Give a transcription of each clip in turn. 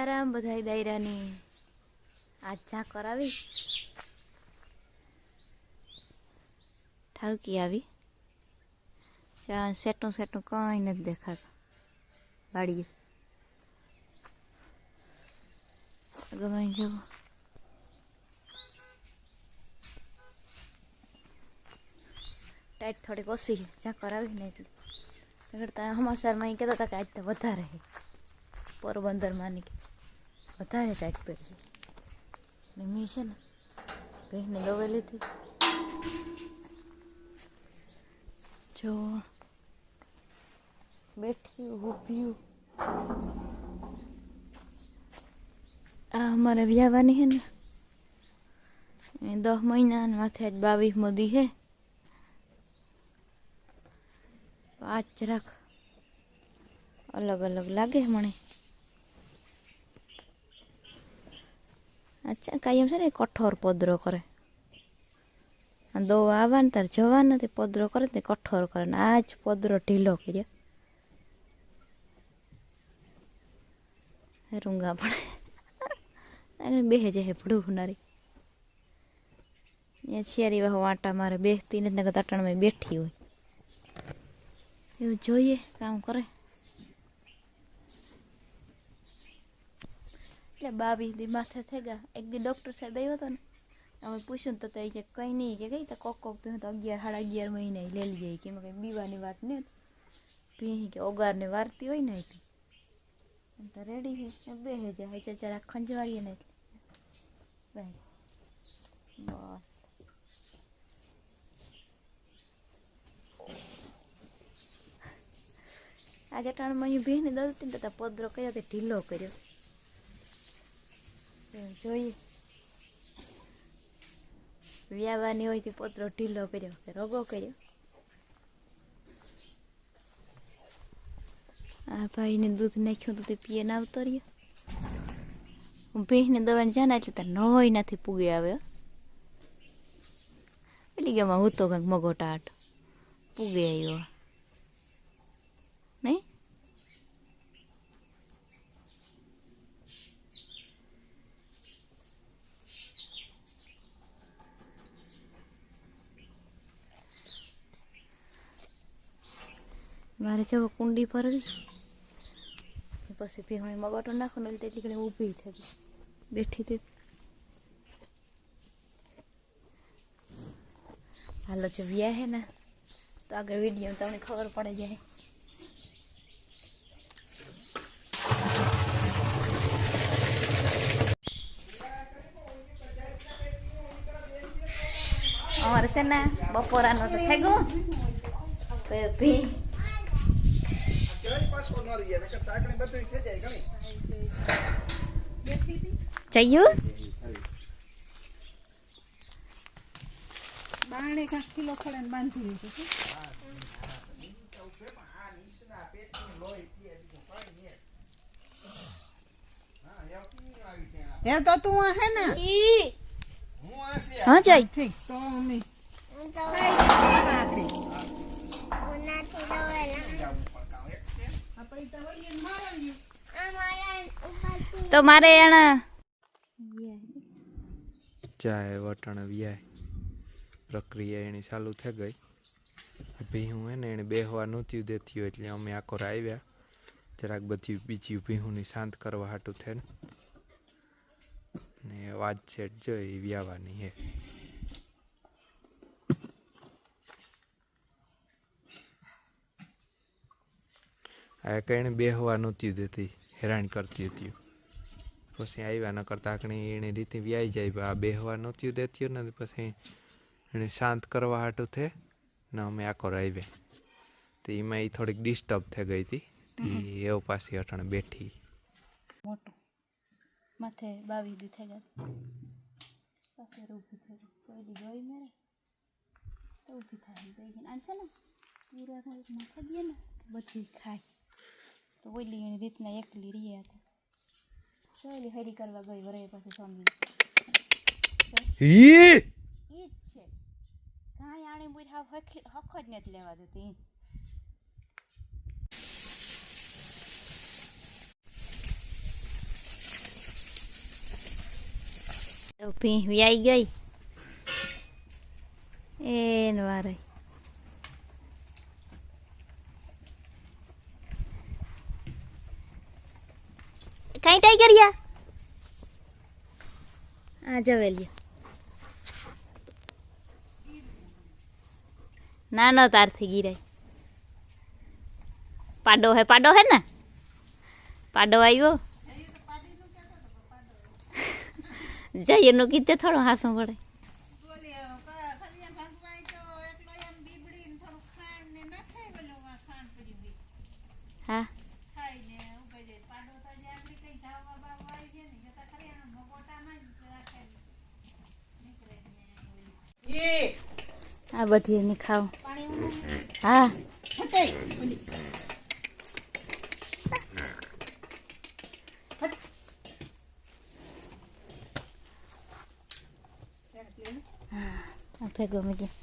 સીતારામ બધાય દાયરાની આજ ચા કરાવી. ઠાવકી આવી. ચા સેટું સેટું કંઈ નથી દેખાતું. વાડીએ. ગમે જવું. ટાઈટ થોડીક ઓછી ચા કરાવી ને એટલે. સમાચારમાં એ કહેતા હતા કે આજ તો વધારે પોરબંદરમાં ની કે વધારે ટાઈટ પડી છે ને મેં છે ને ભેંસને દવે લીધી જો બેઠી ઊભી આ અમારે વ્યાવાની છે ને એ દસ મહિના ને માથે આજ બાવીસ મોદી છે પાંચ જરાક અલગ અલગ લાગે મને અચ્છા કાયમ છે ને કઠોર પદરો કરે. દોવા આવવાને આવવા ને તાર જવા નથી, પદરો કરે તે કઠોર કરે ને આ જ પદરો ઢીલો કર્યો. રૂંગા પડે. એને બેહે હે ભડું હુનારી અહીંયા શિયારી વાહો આટા મારે બેસતી નથી અટાણમાં બેઠી હોય. એવું જોઈએ, કામ કરે. એટલે બાવીસ દી માથે થઈ ગયા. એક દી ડૉક્ટર સાહેબ આવ્યો હતો ને, અમે પૂછ્યું તો તે કે કંઈ નહીં કે કઈ તો કોક કોક પીવું તો અગિયાર, સાડા અગિયાર મહિને લઈ લઈએ કે એમાં કંઈ બીવાની વાત નહીં પી કે ઓગારને વારતી હોય ને એમ તો રેડી છે બે હજાર હજાર જરા ખંજવાળીએ ને એટલે. બસ. આજે ત્રણ ભીને દલતી ને તો પદરો કર્યો તે ઢીલો કર્યો. જોઈએ. વ્યાવાની હોય તે પોતરો ઢીલો કર્યો કે રોગો કર્યો. આ ભાઈને દૂધ નાખ્યું તો તે પીએ ના આવતો રહ્યો. ભીંસને દવાને જાના એટલે તાર નહોય નથી પૂગે આવે હો. પેલી ગામમાં હું તો કંઈક મગોટાટ પૂગે આવ્યો નહીં મારે જો કુંડી ભરવી પછી ભીહોણી મગટો નાખો ને તેટલી ઘણી ઊભી ગઈ બેઠી હતી. હાલો, જો વ્યા હે ને, તો આગળ વીડિયો તમને ખબર પડે જાય. અમારે છે ને બપોરાનો તો થઈ ગયું. ભી જયું બાણે કાંક કિલો ખડે બાંધી લીધું છે. હે તો તું હે ને? હા જઈ ઠીક. તો અમે તો મારે એને ચાય વટાણ વ્યાય. પ્રક્રિયા એની ચાલુ થઈ ગઈ. ભીહું હે ને એને બેહવા નહોતી દેતી એટલે અમે આકોર આવ્યા. જરાક બધી બીજી ભીહુંની શાંત કરવા હાટું થઈને. ને વાત છે જો એ વ્યાવાની હે. આ કઈ બેહવા નહોતી દેતી હેરાન કરતી હતી. પછી આવ્યા ન કરતા આકણી એની રીતે વ્યાઈ જાય આ બેહવા નહોતી દેતી ને પછી એને શાંત કરવા હાટું થે ને અમે આખો આવ્યા. તો એમાં એ થોડીક ડિસ્ટર્બ થઈ ગઈ હતી એવો પાછી અટાણે બેઠી. મોટું. માથે બાવી દી થઈ ગયા ઊભી થઈ ગઈ. કોઈ દી જોઈ મેરે ઊભી એ છે ને પૂરા માથે દે ને બધી ખાય. તો ઓલી એની રીતના એકલી રહ્યા હતા. તો હરી કરવા ગઈ વરે પછી સ્વામી. ઈ? ઈ છે. કાંઈ આણે મુર હાવ હખ જ નથી લેવા દેતી તો ભીંહવી આવી ગઈ. એન વારે. કઈ ટાઈગરિયા આ જવેલિયા નાનો તારથી ગીરાય. પાડો હે પાડો હે ને? પાડો આવ્યો જઈએ નું કીધે થોડો હાસો પડે બોલે, અ, ક- સરિયા ભાગવાય તો એકલો એમ બીબડી ને થોડું ખાંડ ને નાખે પેલું આ ખાંડ પડી બી હા ખાઈને ઊભી જાય પાડો તો જે આપણી કઈ ધાવા બાવા આવી જાય ને જતા ખરી આના મગોટામાં જ રાખે નીકળે ને ઓલી. આ બધી એને ખાવ હા. આ ભેગો મીડિયો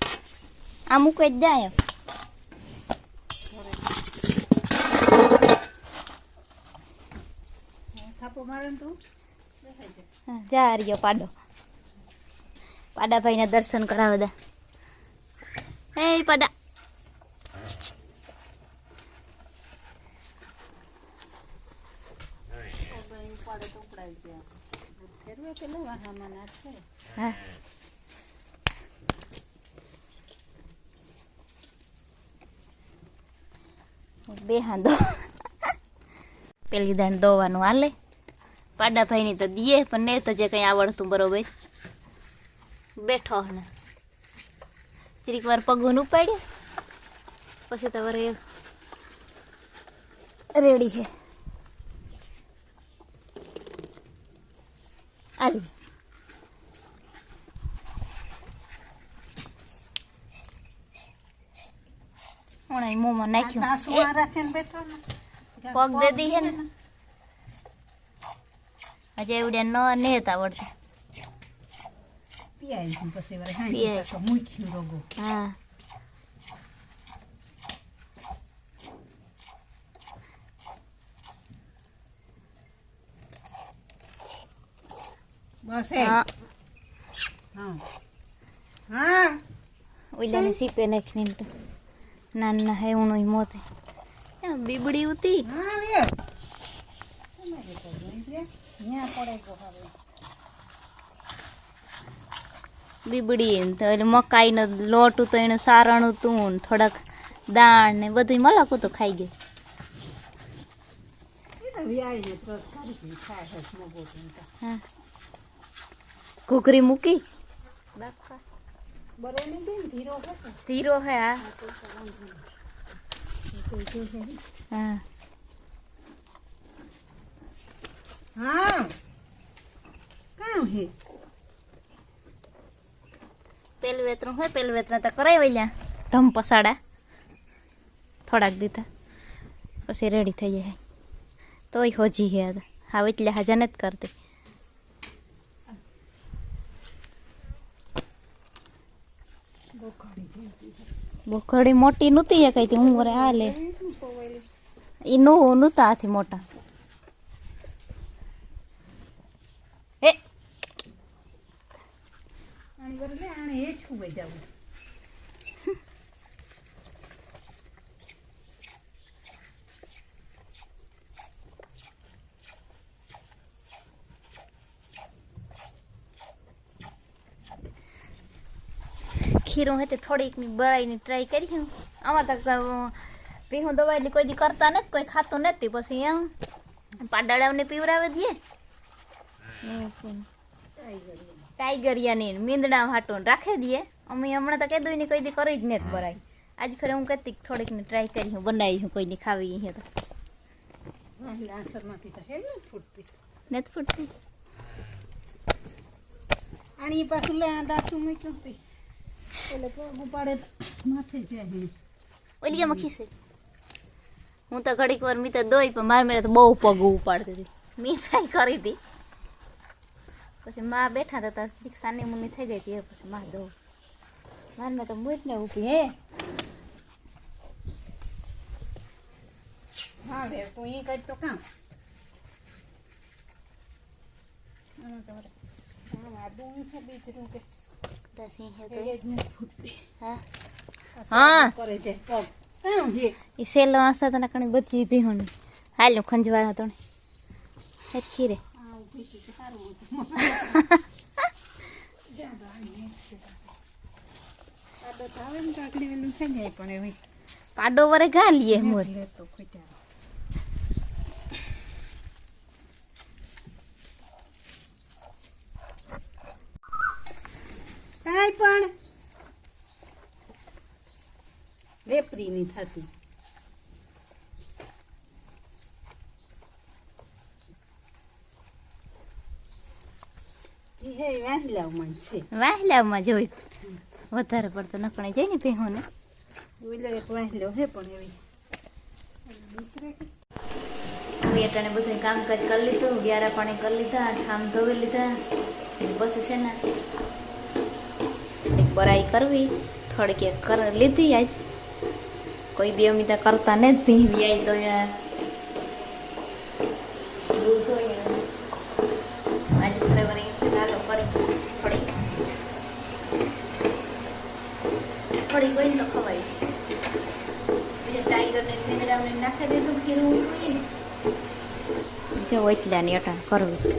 આ મૂકવા જ જાય જા રહ્યો પાડો. પાડા ભાઈને દર્શન કરાવે દા. હે પાડા. બે હાંધો. પેલી દાણ દોવાનું હાલે. પાડા ભાઈની તો દીએ, પણ ને તો જે કંઈ આવડતું બરોબર. બેઠો ને જરીક વાર પગું ઉપાડ્યું પછી તમારે રેડી છે. હું અહીં મોંમાં નાખ્યું. રાખીને બેઠો ને. પગ દે દી હે ને. હજી એવડે ન નેત આવડતું પીઆઈ ગયું પછી વળી હાંજે પીઆઈ. પાછો મૂક્યું રોગો હા બસ એ હા હા હા ઓલાને સીપે નાખીને તો નાના હે હું મોતે એમ બીબડી ઉતી હા રે તમારે તો જોઈ લે ન્યા પડે તો હવે બીબડી ને તો એટલે મકાઈનો લોટ તો એનું સારણ હતું થોડાક દાણ ને બધું મલકું તો ખાઈ ગયું તો તો. ઘૂઘરી મૂકી? ધીરો હે હા હા. હા. કામ હે? પેલું વેતરું હોય પેલું વેતરું તો કરાવી વળ્યા ધમ પસાડા થોડાક દીધા પછી રેડી થઈ જાય તોય હોજી હે આ હા એટલે હાજર નથી કરતી બોખડી મોટી નહોતી એ કઈ હું વરે આ લે ઈ નો નહોતા હાથી મોટા એ આણી વરે લે આણે હેઠું વઈ જાવું ખીરું હતી થોડીકની બરાઈની ટ્રાય કરી હું. અમારે તો પીહું દવા એટલી કોઈ દી કરતા નથી કોઈ ખાતું નથી. પછી એમ પાડાડાવને પીવરાવી દઈએ. ટાઈગરિયાની મીંદડા હાટું રાખી દઈએ. અમે હમણાં તો કીધું ને કોઈ દી કરી જ નથી બરાઈ આજ ફરે હું કહેતી થોડીક ને ટ્રાય કરી હું બનાવી હું કોઈની ખાવી અહીંયા તો. વાહી આસરમાંથી તો હે ને ફૂટતી. નથી ફૂટતી. આણી પાછું લે આ ડાસું મૂક્યું હતી એટલે પગ ઉપાડે માથે જાય ઓલી ખીસે હું તો ઘડીક વાર મિત્ર દોઈ પણ મારે મેરે તો બહુ પગ ઉપાડતી હતી. મી ટ્રાય કરી હતી. પછી માં બેઠા હતા ત્યાં સાની મુની થઈ ગઈ હતી પછી માં દો મારે તો મૂટ ને ઊભી હે? હા બે તું એ કઈ તો કામ. તમારે હે તો હા હા કરે છે પગ આમ હે એ સેલો આસા તને કણી બધી ભીહોન હાલ્યો ખંજવા હતો ને. હરખી રે. હતી. તો સારું હતું આદત આવે ને તો આટલી વેલું થઈ જાય પણ એવી પાડો વરે ઘા લીએ મોર લેતો ખૂટ્યા કાંઈ પણ વેપરી ની થતી. જી હે વાહિલામાં છે. વાહલામાં જોઈ વધારે પડતો નકણે જાય ને ભેહોને. હવે અટાણે બધું કામકાજ કરી લીધું ગ્યારા પાણી કરી લીધા ઠામ ધોઈ લીધા બસ છે ને. બરાઈ કરવી થોડીક કર લીધી આજ. કોઈ દી ત્યાં કરતા ને જ ભીવી આવી તો યાર. આજે ફરે. કરી થોડી થોડી કોઈ તો ખવાય. છે બીજું ટાઈગરને નીંદડાને નાખી દીધું ખીરું જોઈએ ને. જો એટલાની અટાણ કરવી.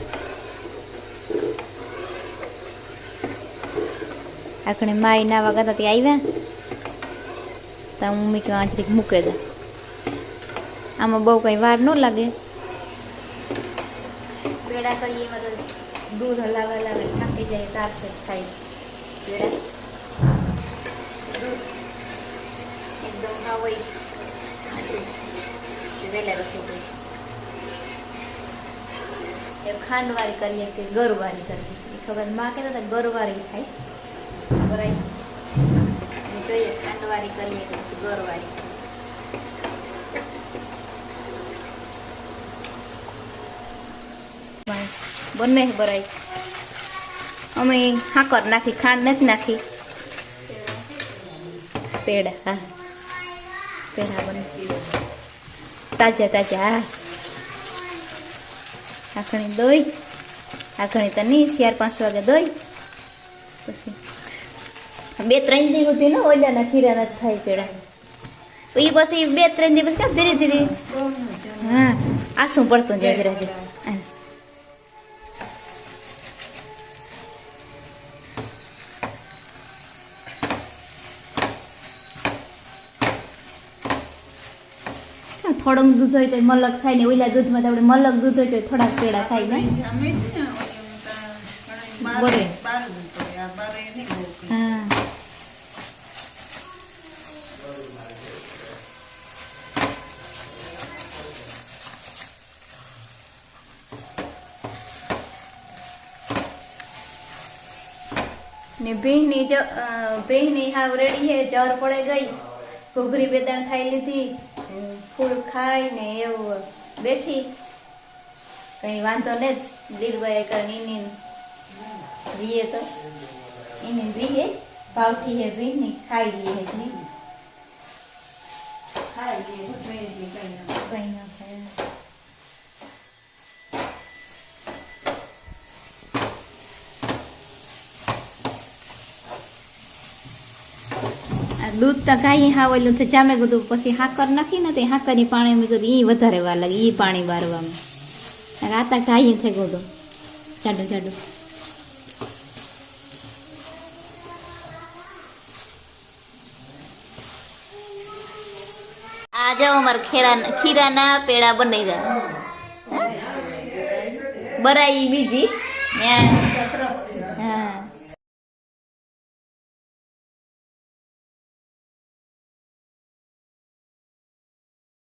આખણે માઈ ના વગર ત્યાં આવ્યા. તો હું મેં કહ્યું આંચરીક મૂકે દે. આમાં બહુ કંઈ વાર ન લાગે. પેડા કરીએ એમાં તો દૂધ હલાવે હલાવે, થાકી જાય તારસે થાય. પેડા દૂધ એકદમ ખાવ ખાટું વહેલા રસોઈ એ ખાંડવાળી કરીએ કે ગરવારી કરીએ. એ ખબરમાં કહેતા હતા થાય. અને જોઈએ ખાંડવાળી કરીએ કે પછી ગરવાળી ભાઈ, બંને બરાઈ અમે હાકર નાખી ખાંડ નથી નાખી. પેડા હા. પેડા બને. તાજા તાજા આખણી દોઈ આખણી તો નહીં ચાર પાંચ વાગે દોઈ બે ત્રણ દી સુધી ને ઓલાના ખીરા નથી થાય પેડા એ પછી બે ત્રણ દિવસ કાં ધીરે ધીરે? હા આસું પડતું જાય ધીરે ધીરે. થોડુંક દૂધ હોય તો મલક થાય ને ઓલા દૂધમાં આપણે મલક દૂધ હોય તો થોડાક પેડા થાય ને. અમે છે ને ઓલી હું તો બળે. ઘણા બાર બાર દૂધ હોય. આ બારે નહીં બહુ પીએ. હા ને ભીની જ ભીની હાવ રેડી હે જર પડે ગઈ. ઘૂઘરી બેદાણ ખાઈ લીધી. ફૂલ ખાઈ ને એવું બેઠી. કઈ વાંધો ને લીરબાઈ કરી એની રીએ તો. એની રીએ ભાવથી હે ભીની ખાઈ લઈએ, કંઈ ના. કઈ ના ખાય આ દૂધ તો ગાય હાવેલું છે જામે ગયું પછી હાકર નાખી ને તે હાકરની પાણી મેં કીધું ઈ વધારે વાર લાગે, ઈ પાણી બારવામાં. અને આ તા ગાય થઈ ગયું તો જાડું જાડું. આ જાઓ અમારે ખેરા ખીરાના પેડા બનાવી દે. બરાઈ બીજી. ત્યાં